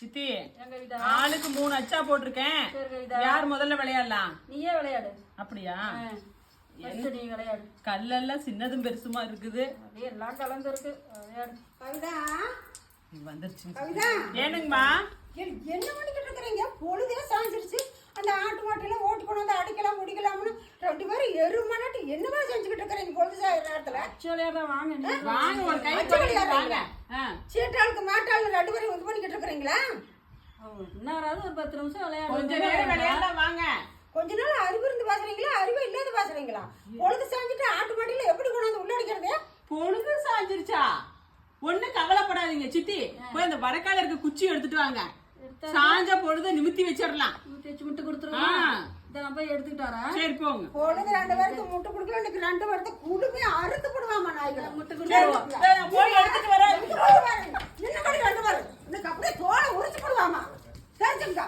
சித்தி ஆளுக்கு மூணு அச்சா போட்டிருக்கேன். யார் முதல்ல விளையாடலாம்? நீயே விளையாடு. அப்படியா? நீ விளையாடு. கல்லெல்லாம் சின்னதும் பெருசுமா இருக்குது. அப்படியே எல்லாம் கவிதா? வந்துருச்சு கவிதா? ஏனுங்கம்மா? என்ன பண்ணிக்கிட்டு இருக்கிறீங்க? பொழுதே சாஞ்சிருச்சு. அந்த ஆட்டு மாட்டெல்லாம் ஓட்டு கொண்டு வந்து அடிக்கலாம் முடிக்கலாம்னு ரெண்டு பேரும் எருமனாட்டு என்னவா செஞ்சுக்கிட்டு இருக்கிறீங்க? பொழுது அச்சு விளையாட வாங்க வாங்க ஒரு கை அச்சு வாங்க. சீட்டாளுக்கு மாட்டாளுக்கு ரெண்டு பேரும் இது பண்ணிக்கிட்டு இருக்கிறீங்களா? இன்னொரு ஒரு பத்து நிமிஷம் விளையாடு கொஞ்ச நேரம் விளையாடலாம் வாங்க. கொஞ்ச நாள் அறிவு இருந்து பேசுறீங்களா? அறிவு இல்லாத பேசுறீங்களா? பொழுது சாஞ்சிட்டு ஆட்டு மாட்டில எப்படி கொண்டு வந்து உள்ள அடிக்கிறது? பொழுது சாஞ்சிருச்சா? ஒண்ணு கவலைப்படாதீங்க சித்தி. போய் அந்த வடக்கால இருக்க குச்சி எடுத்துட்டு வாங்க. சாஞ்ச பொழுது நிமித்தி வச்சிடலாம். ஆ. கொடுத்துருவோம்? இதை நான் போய் எடுத்துக்கிட்டு வரேன். சரி போங்க. பொழுது ரெண்டு பேருக்கு முட்டை கொடுக்கல இன்னைக்கு ரெண்டு பேருக்கு குடுமே அறுத்து போடுவாமா நாய்களை. முட்டு நான் போய் எடுத்துட்டு வரேன். ரெண்டு பேரும் அப்படியே தோலை உரிச்சு போடுவாமா தெரிஞ்சுங்க